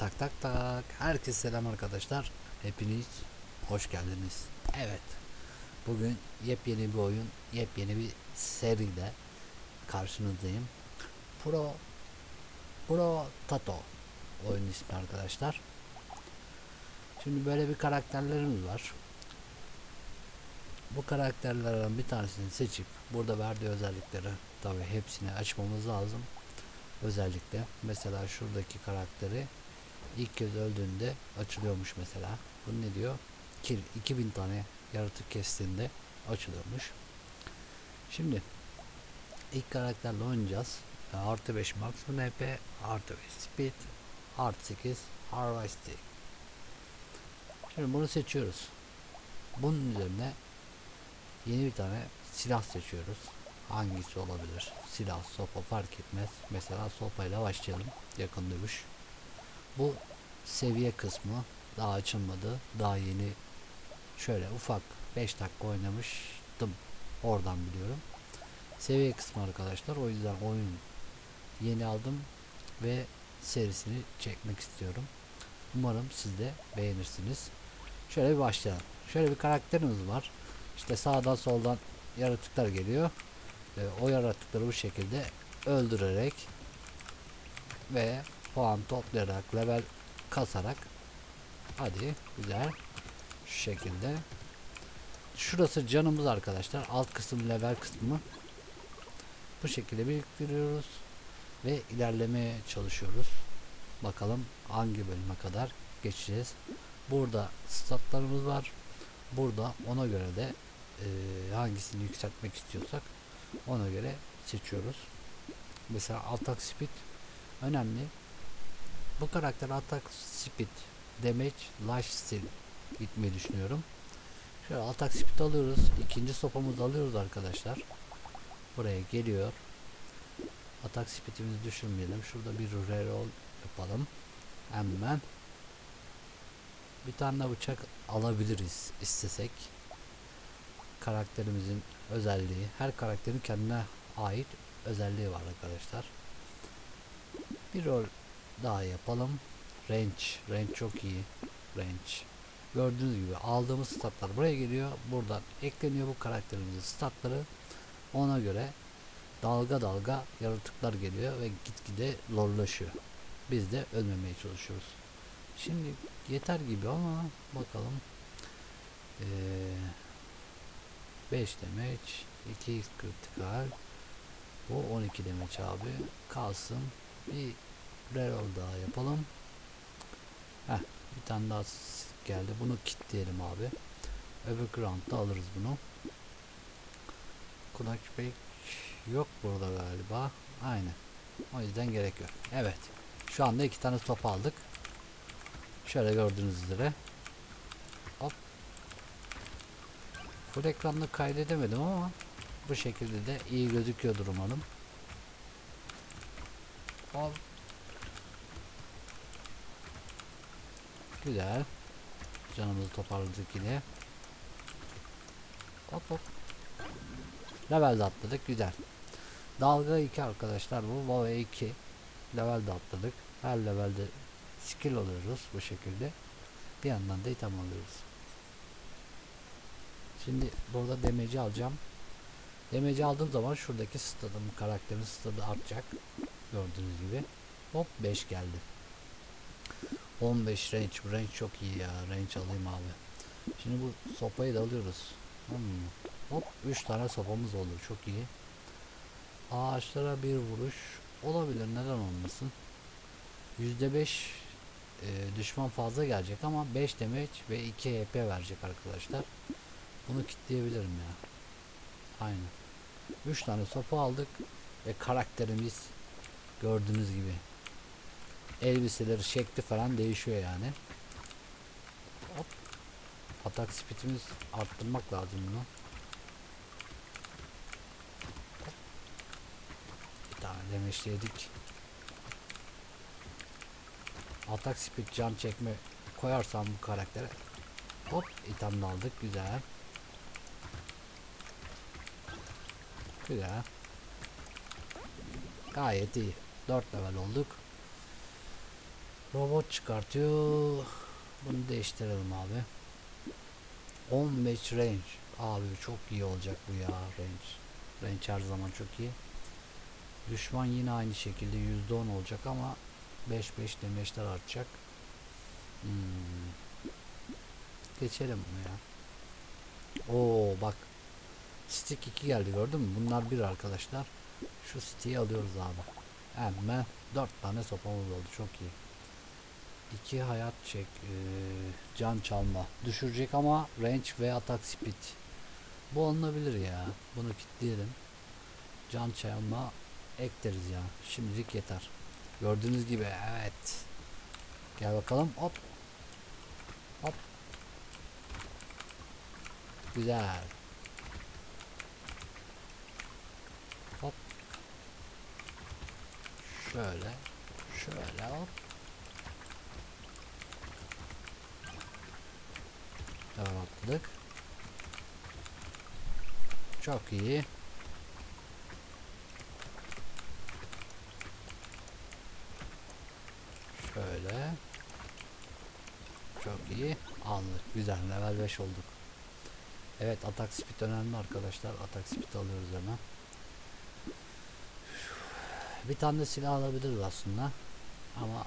Tak tak tak. Herkese selam arkadaşlar. Hepiniz hoş geldiniz. Evet. Bugün yepyeni bir oyun, yepyeni bir seride karşınızdayım. Pro Pro Tato oyun ismi arkadaşlar. Şimdi böyle bir karakterlerimiz var. Bu karakterlerden bir tanesini seçip burada verdiği özellikleri tabi hepsini açmamız lazım. Özellikle mesela şuradaki karakteri ilk kez öldüğünde açılıyormuş mesela. Bu ne diyor? Kill 2000 tane yaratık kestiğinde açılıyormuş. Şimdi ilk karakterle oynayacağız. Artı 5 maksimum HP, artı 5 speed, artı 8 harvesting. Şimdi bunu seçiyoruz. Bunun üzerine yeni bir tane silah seçiyoruz. Hangisi olabilir? Silah, sopa fark etmez. Mesela sopayla başlayalım. Yakın dövüş. Bu seviye kısmı daha açılmadı. Daha yeni şöyle ufak 5 dakika oynamıştım. Oradan biliyorum. Seviye kısmı arkadaşlar. O yüzden oyun yeni aldım ve serisini çekmek istiyorum. Umarım siz de beğenirsiniz. Şöyle bir başlayalım. Şöyle bir karakterimiz var. İşte sağdan soldan yaratıklar geliyor. Ee, o yaratıkları bu şekilde öldürerek ve puan toplayarak level kasarak. Hadi güzel. Şu şekilde. Şurası canımız arkadaşlar. Alt kısım level kısmı. Bu şekilde biriktiriyoruz. Ve ilerlemeye çalışıyoruz. Bakalım hangi bölüme kadar geçeceğiz. Burada statlarımız var. Burada ona göre de e, hangisini yükseltmek istiyorsak ona göre seçiyoruz. Mesela attack speed önemli bu karakter attack speed damage lifesteal gitmeyi düşünüyorum. Şöyle attack speed alıyoruz ikinci sopamızı alıyoruz arkadaşlar. Buraya geliyor. Attack speedimizi düşürmeyelim. Şurada bir reroll yapalım. Hemen bir tane bıçak alabiliriz istesek. Karakterimizin özelliği her karakterin kendine ait özelliği var arkadaşlar. Bir rol daha yapalım. Range. Range çok iyi. Range. Gördüğünüz gibi aldığımız statlar buraya geliyor. Buradan ekleniyor bu karakterimizin statları. Ona göre dalga dalga yaratıklar geliyor ve gitgide lorlaşıyor biz de ölmemeye çalışıyoruz. Şimdi yeter gibi ama bakalım. Ee, 5 demeç 2 kritikal bu 12 demeç abi. Kalsın. Bir reroll daha yapalım. Heh, bir tane daha geldi. Bunu kilitleyelim abi. Öbür roundda alırız bunu. Pek yok burada galiba. Aynen. O yüzden gerek yok. Evet. Şu anda iki tane top aldık. Şöyle gördüğünüz üzere. Hop. Full ekranda kaydedemedim ama bu şekilde de iyi gözüküyordur umarım. Hop güzel. Canımızı toparladık yine. Hop hop. Level de atladık güzel. Dalga 2 arkadaşlar bu Vova 2 level de atladık. Her levelde skill alıyoruz bu şekilde. Bir yandan da item alıyoruz. Şimdi burada demeci alacağım. Demeci aldığım zaman şuradaki stadım karakterin stadı artacak. Gördüğünüz gibi. Hop 5 geldi 15 range bu range çok iyi ya. Range alayım abi. Şimdi bu sopayı da alıyoruz. Hmm. hop 3 tane sopamız oldu. Çok iyi. Ağaçlara bir vuruş olabilir. Neden olmasın? %5 e, düşman fazla gelecek ama 5 damage ve 2 HP verecek arkadaşlar. Bunu kitleyebilirim ya. Aynen. 3 tane sopa aldık ve karakterimiz gördüğünüz gibi elbiseleri şekli falan değişiyor yani. Hop. Atak speedimiz arttırmak lazım bunu. Bir tane demeçledik atak speed can çekme koyarsam bu karaktere. Hop item aldık. Güzel. Güzel. Gayet iyi. 4 level olduk Robot çıkartıyor. Bunu değiştirelim abi. 15 range. Abi çok iyi olacak bu ya range. Range her zaman çok iyi. Düşman yine aynı şekilde %10 olacak ama 5-5 demeçler artacak. Hmm. Geçelim bunu ya. Oo bak. Stick 2 geldi gördün mü? Bunlar bir arkadaşlar. Şu stick'i alıyoruz abi. Hemen 4 tane sopamız oldu. Çok iyi. 2 hayat çek. eee, can çalma. Düşürecek ama range ve atak speed. Bu alınabilir ya. Bunu kilitleyelim. Can çalma ekleriz ya. Şimdilik yeter. Gördüğünüz gibi evet. Gel bakalım. Hop. Hop. Güzel. Hop. Şöyle. Şöyle hop. Devam. Çok iyi. Şöyle. Çok iyi. Anlık. Güzel. Level 5 olduk. Evet atak speed önemli arkadaşlar. Atak speed alıyoruz hemen. Bir tane de silah alabiliriz aslında. Ama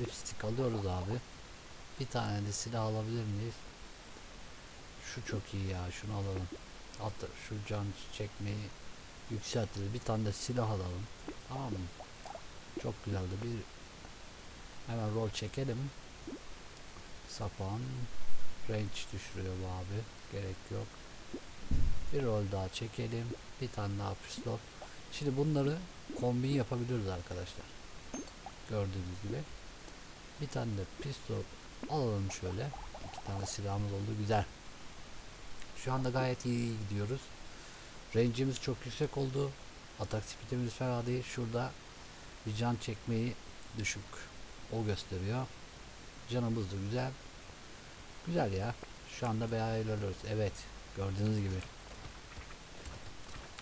lipstick alıyoruz abi. Bir tane de silah alabilir miyiz? Şu çok iyi ya. Şunu alalım. Hatta şu can çekmeyi yükseltiriz. Bir tane de silah alalım. Tamam mı? Çok güzeldi. Bir hemen rol çekelim. Sapan range düşürüyor bu abi. Gerek yok. Bir rol daha çekelim. Bir tane daha pistol. Şimdi bunları kombin yapabiliyoruz arkadaşlar. Gördüğünüz gibi. Bir tane de pistol alalım şöyle. İki tane silahımız oldu. Güzel. Şu anda gayet iyi gidiyoruz. Range'imiz çok yüksek oldu. Atak speedimiz fena değil. Şurada bir can çekmeyi düşük. O gösteriyor. Canımız da güzel. Güzel ya. Şu anda bayağı ilerliyoruz. Evet. Gördüğünüz gibi.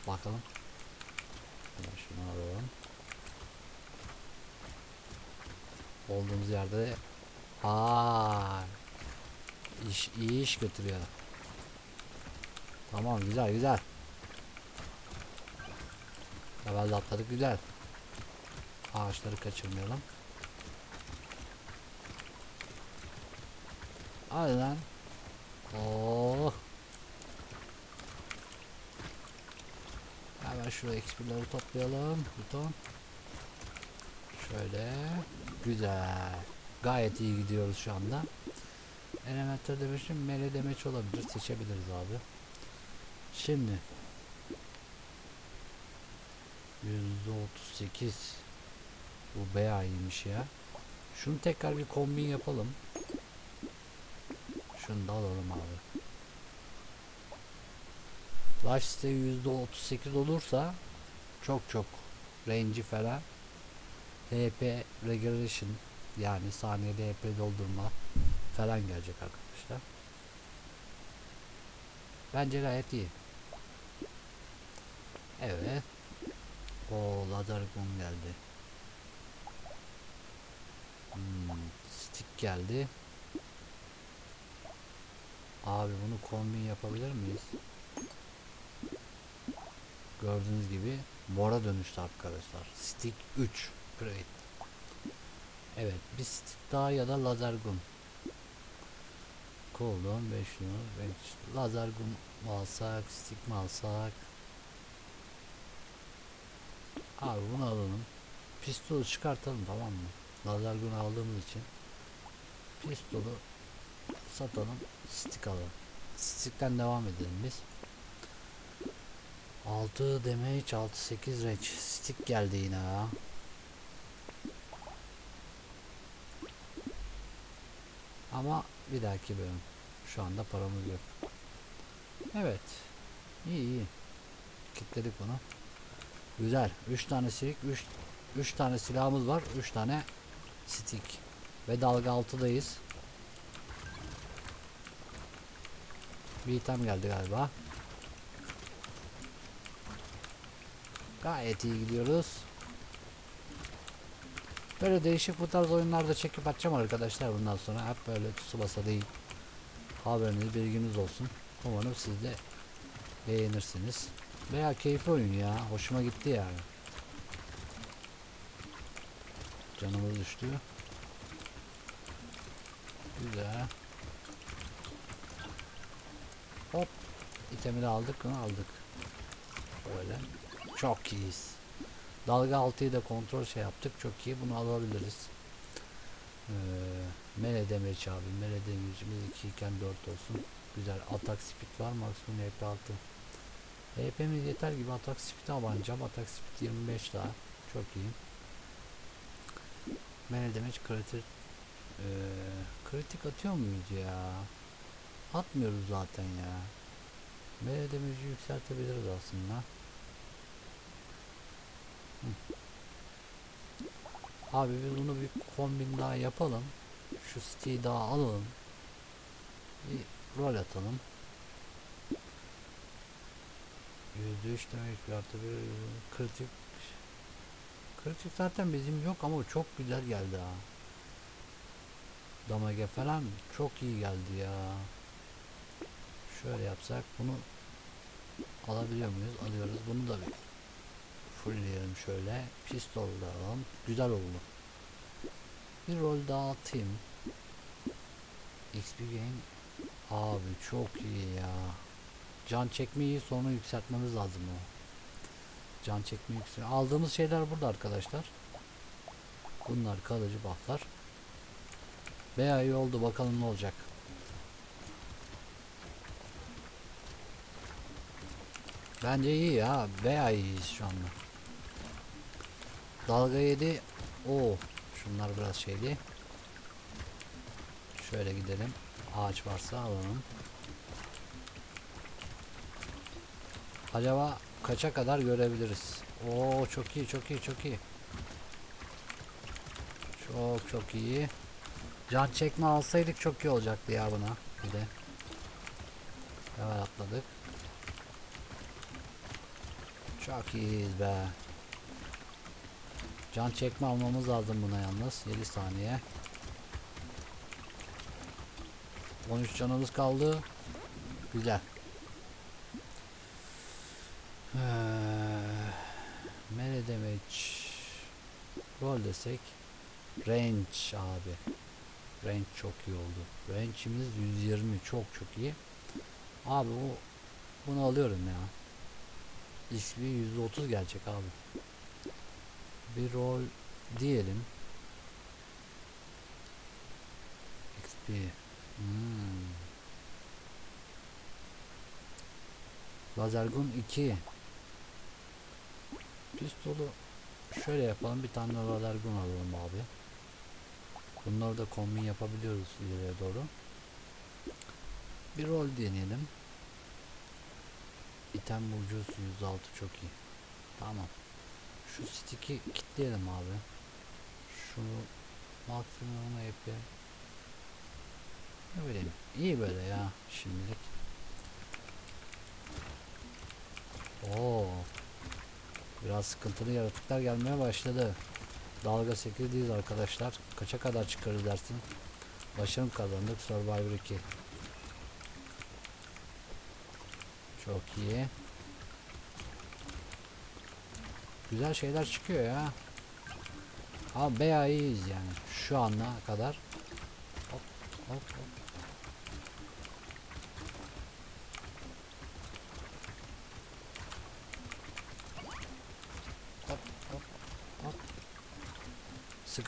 Bakalım. Şunu alalım. Olduğumuz yerde Aa, iş iyi iş götürüyor. Tamam güzel güzel. Level atladık güzel. Ağaçları kaçırmayalım. Hadi lan. Oh. Hemen şu XP'leri toplayalım. Buton. Şöyle. Güzel. Gayet iyi gidiyoruz şu anda. Elementler demişim. Mele demeç olabilir. Seçebiliriz abi. Şimdi. %38 Bu bayağı ya. Şunu tekrar bir kombin yapalım. Şunu da alalım abi. Lifestyle %38 olursa çok çok range'i falan HP regression yani saniyede HP doldurma falan gelecek arkadaşlar. Bence gayet iyi. Evet. O lazer gun geldi. Hmm, stick geldi. Abi bunu kombin yapabilir miyiz? Gördüğünüz gibi mora dönüştü arkadaşlar. Stick 3 Great. Evet bir stick daha ya da lazer gun. Cooldown 5 numara 5. Lazer gun mu alsak, stick mi alsak? Abi bunu alalım. Pistolu çıkartalım tamam mı? Lazer gun aldığımız için. Pistolu satalım. Stick alalım. Stick'ten devam edelim biz. 6 damage 6 8 range. Stick geldi yine ha. Ama bir dahaki bölüm. Şu anda paramız yok. Evet. İyi iyi. Kitledik onu. Güzel. 3 tane stick, 3 3 tane silahımız var. 3 tane stick. Ve dalga 6'dayız. Bir item geldi galiba. Gayet iyi gidiyoruz. Böyle değişik bu tarz oyunlarda çekip atacağım arkadaşlar bundan sonra. Hep böyle Tsubasa değil. Haberiniz bilginiz olsun. Umarım siz de beğenirsiniz. Veya keyifli oyun ya. Hoşuma gitti yani. Canımız düştü. Güzel. Hop. İtemi de aldık mı? Aldık. Böyle. Çok iyiyiz. Dalga altıyı da kontrol şey yaptık. Çok iyi. Bunu alabiliriz. Ee, mele demeç abi. Mele demeçimiz 2 iken 4 olsun. Güzel. Atak speed var. Maksimum HP 6. HP'miz yeter gibi atak speed abanacağım. Atak speed 25 daha. Çok iyi. Mele demeç kritik ee, kritik atıyor muyuz ya? Atmıyoruz zaten ya. Mele demeci yükseltebiliriz aslında. Hı. Abi biz bunu bir kombin daha yapalım. Şu siteyi daha alalım. Bir rol atalım. %3 demek bir artı bir kritik kritik zaten bizim yok ama çok güzel geldi ha. Damage falan çok iyi geldi ya. Şöyle yapsak bunu alabiliyor muyuz? Alıyoruz. Bunu da bir fullleyelim şöyle. Pistol da alalım. Güzel oldu. Bir rol daha atayım. XP gain. Abi çok iyi ya. Can çekmeyi sonra yükseltmemiz lazım o. Can çekmeyi yüksel. Aldığımız şeyler burada arkadaşlar. Bunlar kalıcı bufflar. Bayağı iyi oldu bakalım ne olacak. Bence iyi ya. Bayağı iyiyiz şu anda. Dalga yedi. Oo, şunlar biraz şeyli. Şöyle gidelim. Ağaç varsa alalım. Acaba kaça kadar görebiliriz? Oo çok iyi çok iyi çok iyi. Çok çok iyi. Can çekme alsaydık çok iyi olacaktı ya buna. Bir de. Hemen atladık. Çok iyiyiz be. Can çekme almamız lazım buna yalnız. 7 saniye. 13 canımız kaldı. Güzel. Ee, Mele demek rol desek range abi. Range çok iyi oldu. Range'imiz 120 çok çok iyi. Abi bu bunu alıyorum ya. XP 130 gelecek abi. Bir rol diyelim. XP hmm. Lazergun 2 Pistolu şöyle yapalım bir tane Lazergun alalım abi. Bunları da kombin yapabiliyoruz ileriye doğru. Bir rol deneyelim. İtem ucuz 106 çok iyi. Tamam. Şu stick'i kilitleyelim abi. Şunu maksimumuna yapayım Ne bileyim iyi böyle ya şimdilik. Oo. Biraz sıkıntılı yaratıklar gelmeye başladı. Dalga 8'deyiz arkadaşlar. Kaça kadar çıkarız dersin? Başarım kazandık Survivor 2. Çok iyi. Güzel şeyler çıkıyor ya. Abi bayağı iyiyiz yani. Şu ana kadar. Hop hop. Hop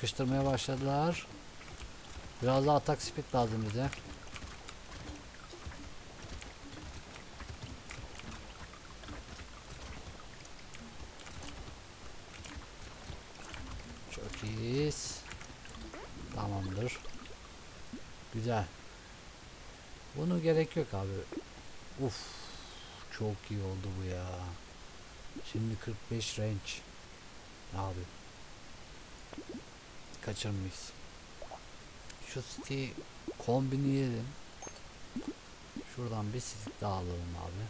Sıkıştırmaya başladılar. Biraz daha atak speed lazım bize. Çok iyiyiz. Tamamdır. Güzel. Bunu gerek yok abi. Uf. Çok iyi oldu bu ya. Şimdi 45 range. Abi. Kaçırmayız. Şu city kombinleyelim. Şuradan bir sizik daha alalım abi.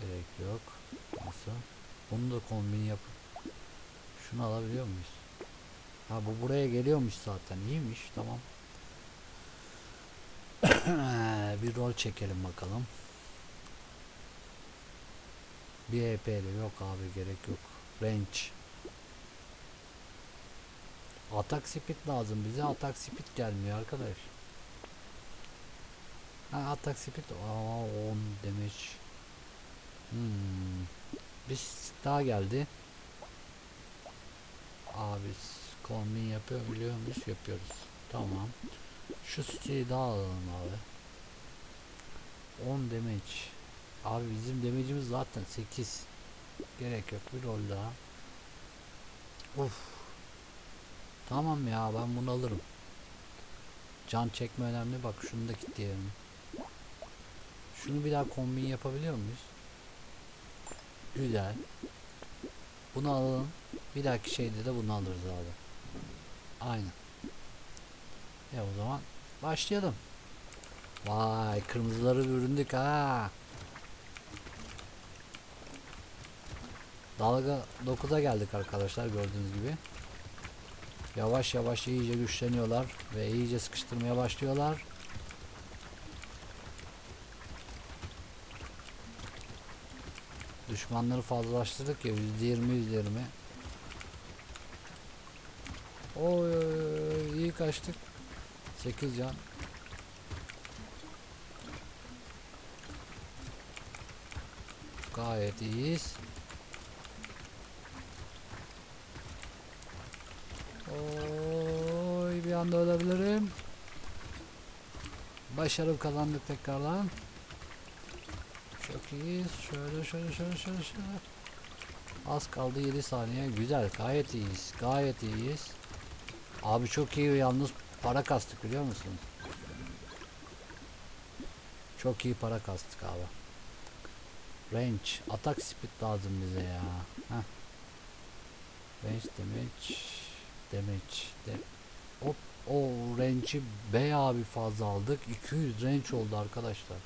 Gerek yok. Nasıl? Bunu da kombin yapıp şunu alabiliyor muyuz? Ha bu buraya geliyormuş zaten. İyiymiş. Tamam. bir rol çekelim bakalım. Bir EP'li yok abi gerek yok. Range. Atak speed lazım bize. Atak speed gelmiyor arkadaş. Ha atak speed. Aa 10 demiş. Hmm. Bir daha geldi. Abi kombin yapıyor biliyor muyuz? Yapıyoruz. Tamam. Şu siteyi daha alalım abi. 10 damage. Abi bizim damage'imiz zaten 8. Gerek yok bir rol daha. Uf. Tamam ya ben bunu alırım. Can çekme önemli. Bak şunu da kilitleyelim. Şunu bir daha kombin yapabiliyor muyuz? Güzel. Bunu alalım. Bir dahaki şeyde de bunu alırız abi. Aynen. E o zaman başlayalım. Vay kırmızıları büründük ha. Dalga 9'a geldik arkadaşlar gördüğünüz gibi. Yavaş yavaş iyice güçleniyorlar ve iyice sıkıştırmaya başlıyorlar. Düşmanları fazlalaştırdık ya yüzde yirmi yüzde yirmi. Oy, oy, oy, iyi kaçtık. 8 can. Gayet iyiyiz. Oy bir anda ölebilirim. Başarım kazandık tekrardan. Çok iyiyiz. Şöyle şöyle şöyle şöyle şöyle. Az kaldı 7 saniye. Güzel. Gayet iyiyiz. Gayet iyiyiz. Abi çok iyi yalnız para kastık biliyor musun? Çok iyi para kastık abi. Range. Atak speed lazım bize ya. Heh. Range damage. Damage. De Hop. O range'i bayağı bir fazla aldık. 200 range oldu arkadaşlar.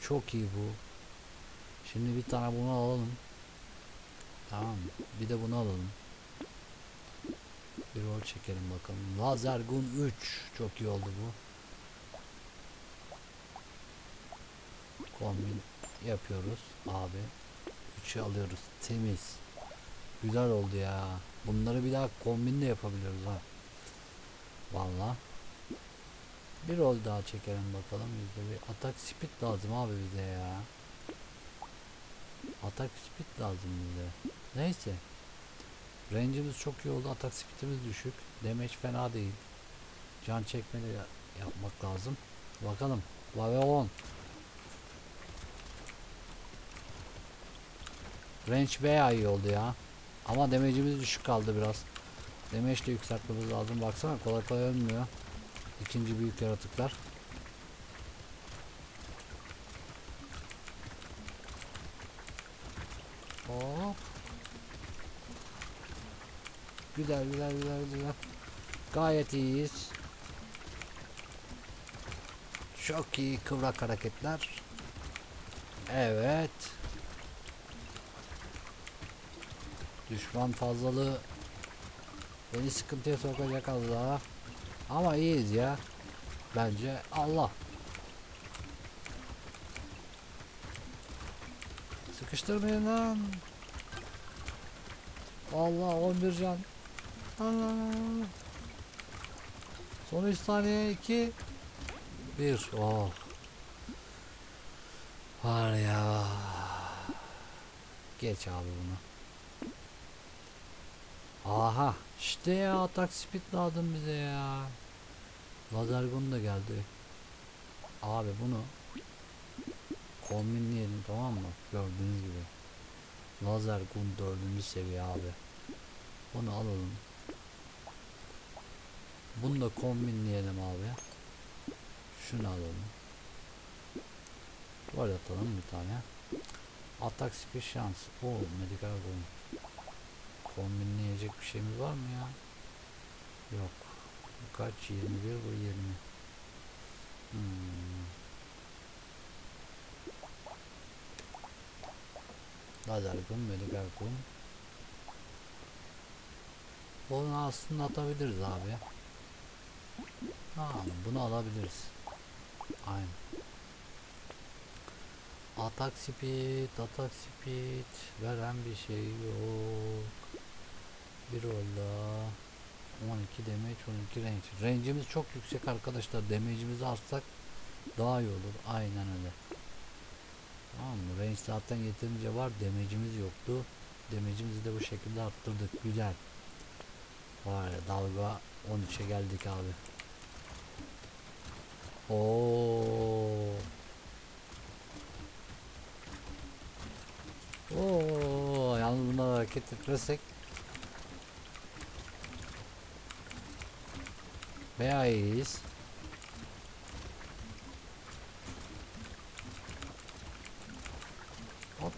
Çok iyi bu. Şimdi bir tane bunu alalım. Tamam. Bir de bunu alalım. Bir rol çekelim bakalım. Lazer Gun 3. Çok iyi oldu bu. Kombin yapıyoruz abi. 3'ü alıyoruz. Temiz. Güzel oldu ya. Bunları bir daha kombin de yapabiliyoruz ha. Vallahi. Bir rol daha çekelim bakalım. Bizde bir atak speed lazım abi bize ya. Atak speed lazım bize. Neyse. Range'imiz çok iyi oldu. Atak speed'imiz düşük. Damage fena değil. Can çekmeli yapmak lazım. Bakalım. 10. Range bayağı iyi oldu ya. Ama damage'imiz düşük kaldı biraz. Damage de yükseltmemiz lazım. Baksana kolay kolay ölmüyor. İkinci büyük yaratıklar. Hop. Güzel güzel güzel güzel. Gayet iyiyiz. Çok iyi kıvrak hareketler. Evet. Düşman fazlalığı beni sıkıntıya sokacak az daha. Ama iyiyiz ya. Bence Allah. Sıkıştırmayın lan. Allah 11 can. Allah. Son 3 saniye 2 1 Oh. Var ya. Geç abi bunu. Aha işte ya atak speed lazım bize ya. Lazer gun da geldi. Abi bunu kombinleyelim tamam mı? Gördüğünüz gibi. Lazer gun dördüncü seviye abi. Bunu alalım. Bunu da kombinleyelim abi. Şunu alalım. Var atalım bir tane. Atak speed şans. O medikal gun. Kombinleyecek bir şeyimiz var mı ya? Yok. Kaç? 21 bu 20. Hmm. Lazer kum, medical kum. Bunu aslında atabiliriz abi. Tamam bunu alabiliriz. Aynen. Atak speed, atak speed veren bir şey yok. Bir orada 12 damage, 12 range. Range'imiz çok yüksek arkadaşlar. Damage'imizi artsak daha iyi olur. Aynen öyle. Tamam mı? Range zaten yeterince var. Damage'imiz yoktu. Damage'imizi de bu şekilde arttırdık. Güzel. Var dalga 13'e geldik abi. Oo. Oo, yalnız buna hareket etmezsek bayağı iyiyiz. Hop.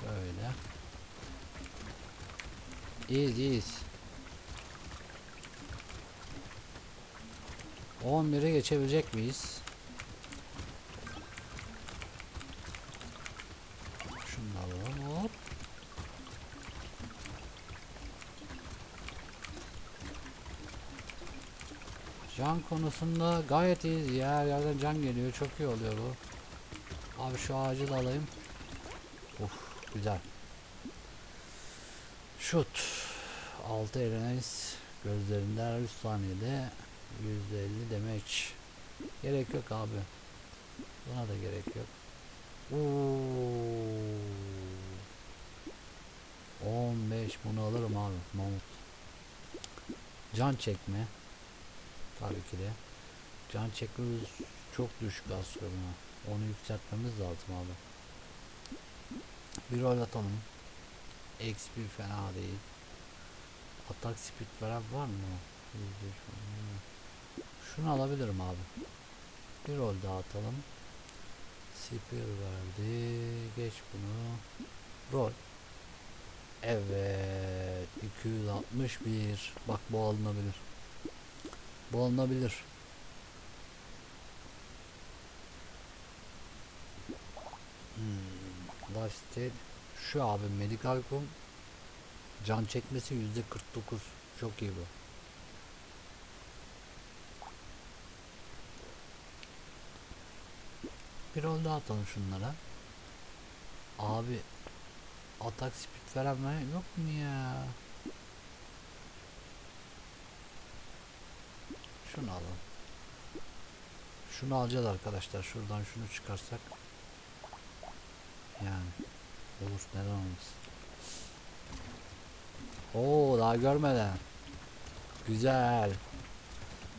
Şöyle. İyiyiz iyiyiz. 11'e geçebilecek miyiz? Şunu da alalım hop. Can konusunda gayet iyiyiz ya. Her yerden can geliyor. Çok iyi oluyor bu. Abi şu ağacı da alayım. Uf güzel. Şut. 6 Erenes gözlerinden 3 saniyede %50 demeç. Gerek yok abi. Buna da gerek yok. Oo. 15 bunu alırım abi. Mamut. Can çekme. Tabii ki de. Can çekmemiz çok düşük aslında. Onu yükseltmemiz lazım abi. Bir rol atalım. XP fena değil. Atak speed veren var mı? %3 falan. Şunu alabilirim abi. Bir rol daha atalım. Spear verdi. Geç bunu. Rol. Evet. 261. Bak bu alınabilir. Bu alınabilir. Hmm. Şu abi medical kum. Can çekmesi yüzde 49. Çok iyi bu. Bir rol daha atalım şunlara. Abi atak speed veren yok mu ya? Şunu alalım. Şunu alacağız arkadaşlar. Şuradan şunu çıkarsak. Yani olur neden olmasın. Oo daha görmeden. Güzel.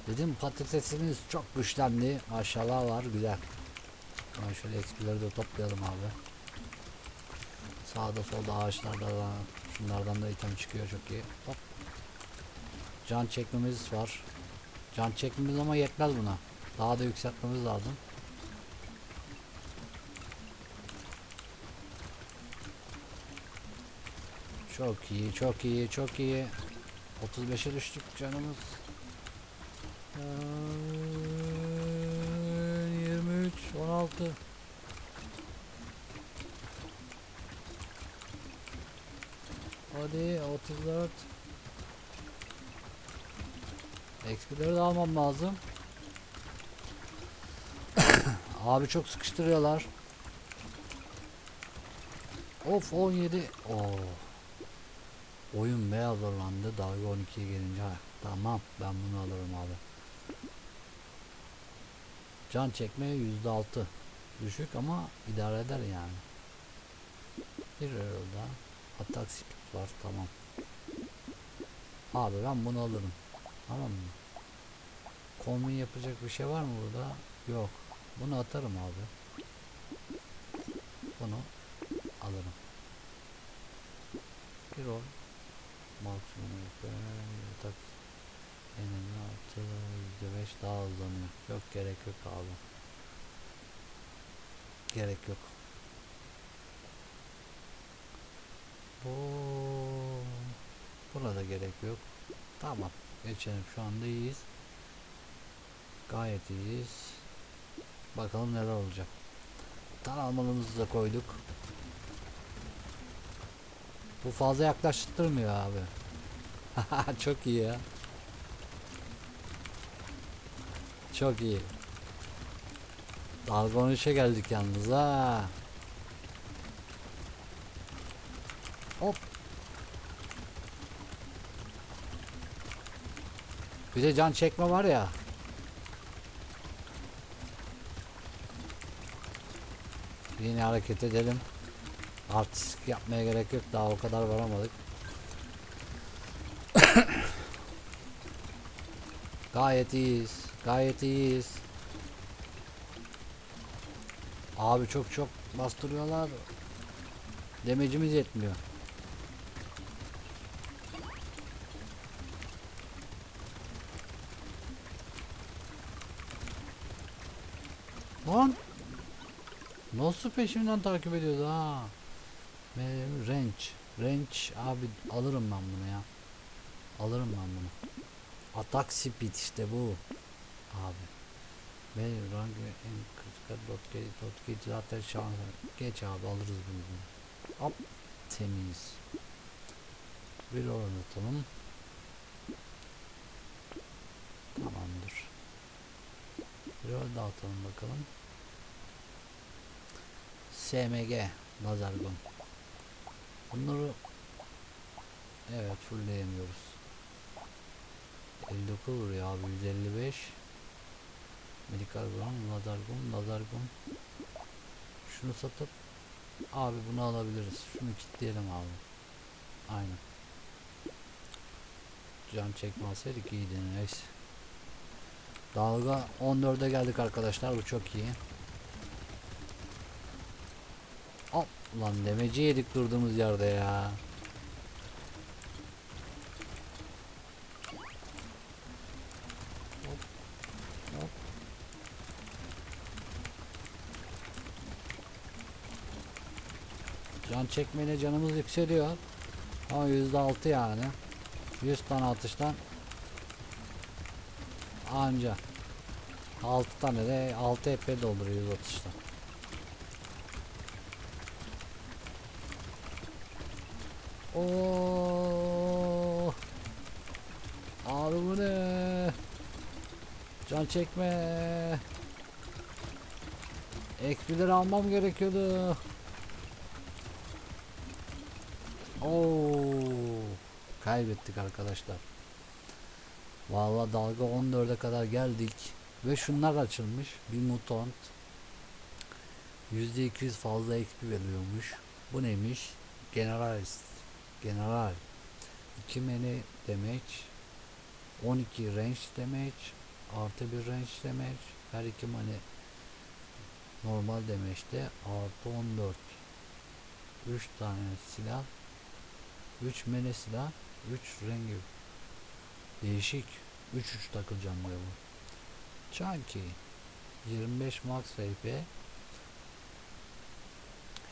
Dedim patatesimiz çok güçlendi. Maşallah var güzel. Hemen şöyle XP'leri de toplayalım abi. Sağda solda ağaçlarda da şunlardan da item çıkıyor çok iyi. Hop. Can çekmemiz var. Can çekmemiz ama yetmez buna. Daha da yükseltmemiz lazım. Çok iyi, çok iyi, çok iyi. 35'e düştük canımız. Ee, 23, 16. Hadi 34. XP'leri de almam lazım. Abi çok sıkıştırıyorlar. Of 17. Oo. Oyun beyaz zorlandı. Dalga 12'ye gelince ha, tamam ben bunu alırım abi. Can çekme %6 düşük ama idare eder yani. Bir yolda atak speed var tamam. Abi ben bunu alırım. Tamam mı? Kombin yapacak bir şey var mı burada? Yok. Bunu atarım abi. Bunu alırım. Bir rol. Maksimum yatak. Enemi altı yüzde beş daha hızlanıyor. Yok gerek yok abi. Gerek yok. Bu buna da gerek yok. Tamam. Geçelim. Şu anda iyiyiz. Gayet iyiyiz. Bakalım neler olacak. Taramalarımızı da koyduk. Bu fazla yaklaştırmıyor abi. Çok iyi ya. Çok iyi. Dalga 13'e geldik yalnız ha. Hop. Bir de can çekme var ya. Yine hareket edelim. Artistik yapmaya gerek yok. Daha o kadar varamadık. Gayet iyiyiz. Gayet iyiyiz. Abi çok çok bastırıyorlar. Demecimiz yetmiyor. Lan Nasıl peşimden takip ediyordu ha? Range. Range abi alırım ben bunu ya. Alırım ben bunu. Atak speed işte bu. Abi. Ve rank en kritikal dot geç, dot geç zaten şans. Geç abi alırız bunu. Hop. Temiz. Bir oynatalım. Tamamdır. Bir daha atalım bakalım. SMG Lazargon. Bunları evet fullleyemiyoruz. 59 vuruyor abi 155. Medikal Gon, Lazargon, Lazargon. Şunu satıp abi bunu alabiliriz. Şunu kilitleyelim abi. Aynen. Can çekmezseydik iyiydi neyse. Dalga 14'e geldik arkadaşlar bu çok iyi. Hop lan demeci yedik durduğumuz yerde ya. Can çekmeyle canımız yükseliyor. Ama yüzde altı yani. 100 tane atıştan anca 6 tane de 6 EP dolduruyor 100 atıştan. Oo. Abi bu ne? Can çekme. Ekspileri almam gerekiyordu. Oo. Kaybettik arkadaşlar. Vallahi dalga 14'e kadar geldik ve şunlar açılmış. Bir mutant %200 fazla XP veriyormuş. Bu neymiş? Generalist. General. 2 meni damage. 12 range damage. Artı bir range damage. Her iki mani normal damage'de artı 14. 3 tane silah. 3 mene silah. 3 rengi. Değişik. 3 3 takılacağım bu. Chunky. 25 max HP.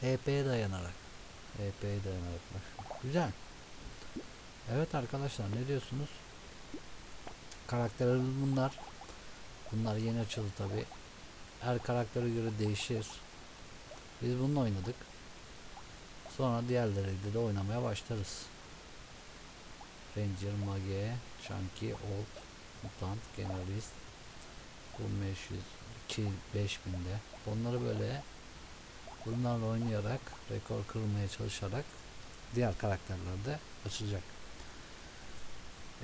HP'ye dayanarak. HP'ye dayanarak bak. Güzel. Evet arkadaşlar ne diyorsunuz? Karakterlerimiz bunlar. Bunlar yeni açıldı tabi. Her karaktere göre değişir. Biz bununla oynadık. Sonra diğerleriyle de oynamaya başlarız. Ranger, Mage, Chunky, Old, Mutant, Generalist, bu 500, 2 5000'de. Bunları böyle bunlarla oynayarak, rekor kırmaya çalışarak diğer karakterler de açılacak.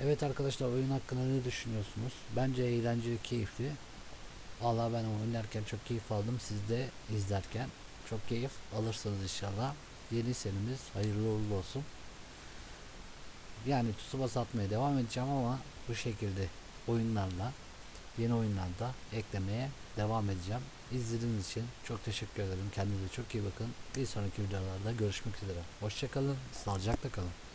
Evet arkadaşlar oyun hakkında ne düşünüyorsunuz? Bence eğlenceli, keyifli. Valla ben oynarken çok keyif aldım. Siz de izlerken çok keyif alırsınız inşallah. Yeni serimiz hayırlı uğurlu olsun. Yani Tsubasa atmaya devam edeceğim ama bu şekilde oyunlarla yeni oyunlarda eklemeye devam edeceğim. İzlediğiniz için çok teşekkür ederim. Kendinize çok iyi bakın. Bir sonraki videolarda görüşmek üzere. Hoşçakalın. Sağlıcakla kalın.